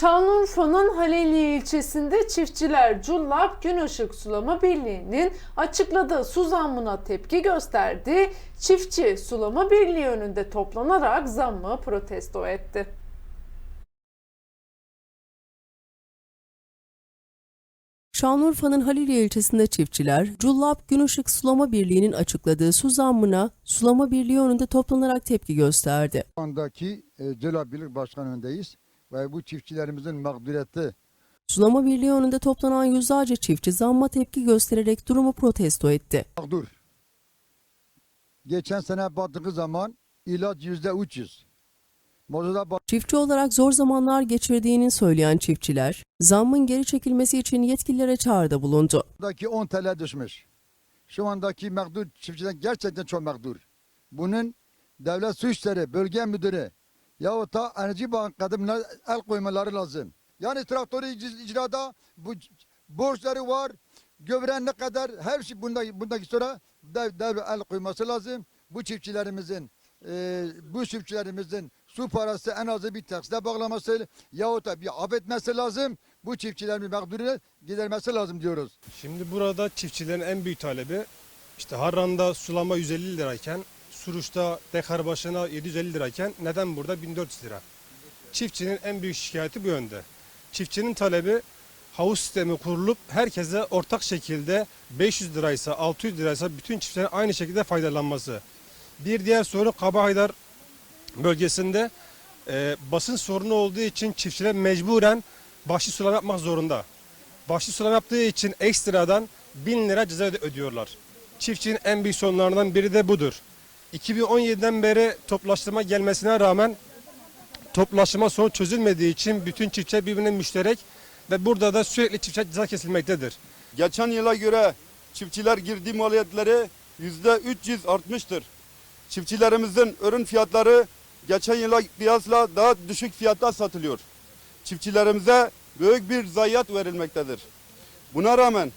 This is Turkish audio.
Şanlıurfa'nın Haliliye ilçesinde çiftçiler Cullap Güneşık Sulama Birliği'nin açıkladığı su zammına tepki gösterdi. Çiftçi Sulama Birliği önünde toplanarak zammı protesto etti. Şanlıurfa'nın Haliliye ilçesinde çiftçiler, Cullap Günışık Sulama Birliği'nin açıkladığı su zammına Sulama Birliği önünde toplanarak tepki gösterdi. Şu andaki e, Celal Birlik Başkanı'ndayız ve bu çiftçilerimizin mağduriyeti Sulama Birliği önünde toplanan yüzlerce çiftçi zamma tepki göstererek durumu protesto etti. mağdur. Geçen sene baktığı zaman ilaç yüzde 300. Mazota Çiftçi olarak zor zamanlar geçirdiğini söyleyen çiftçiler, zammın geri çekilmesi için yetkililere çağrıda bulundu. bakımdaki 10 TL düşmüş. Şu andaki mağdur çiftçiler gerçekten çok mağdur. Bunun devlet su işleri, bölge müdürü yahut da enerji bankasına el koymaları lazım. Yani traktörü ic- icrada bu borçları var. Gübre ne kadar her şey bunda, bundaki sonra dev, dev el koyması lazım. Bu çiftçilerimizin e, bu çiftçilerimizin su parası en azı bir taksite bağlaması yahut da bir affetmesi lazım. Bu çiftçilerin mağduriyet gidermesi lazım diyoruz. Şimdi burada çiftçilerin en büyük talebi işte Harran'da sulama 150 lirayken Suruç'ta dekar başına 750 lirayken neden burada 1400 lira? Çiftçinin en büyük şikayeti bu yönde. Çiftçinin talebi havuz sistemi kurulup herkese ortak şekilde 500 liraysa 600 liraysa bütün çiftçilerin aynı şekilde faydalanması. Bir diğer sorun Kabahaydar bölgesinde e, basın sorunu olduğu için çiftçiler mecburen başlı sulama yapmak zorunda. Başlı sulama yaptığı için ekstradan 1000 lira ceza ödüyorlar. Çiftçinin en büyük sorunlarından biri de budur. 2017'den beri toplaştırma gelmesine rağmen toplaştırma sonu çözülmediği için bütün çiftçiler birbirine müşterek ve burada da sürekli çiftçiler ceza kesilmektedir. Geçen yıla göre çiftçiler girdi maliyetleri yüzde 300 artmıştır. Çiftçilerimizin ürün fiyatları geçen yıla kıyasla daha düşük fiyatta satılıyor. Çiftçilerimize büyük bir zayiat verilmektedir. Buna rağmen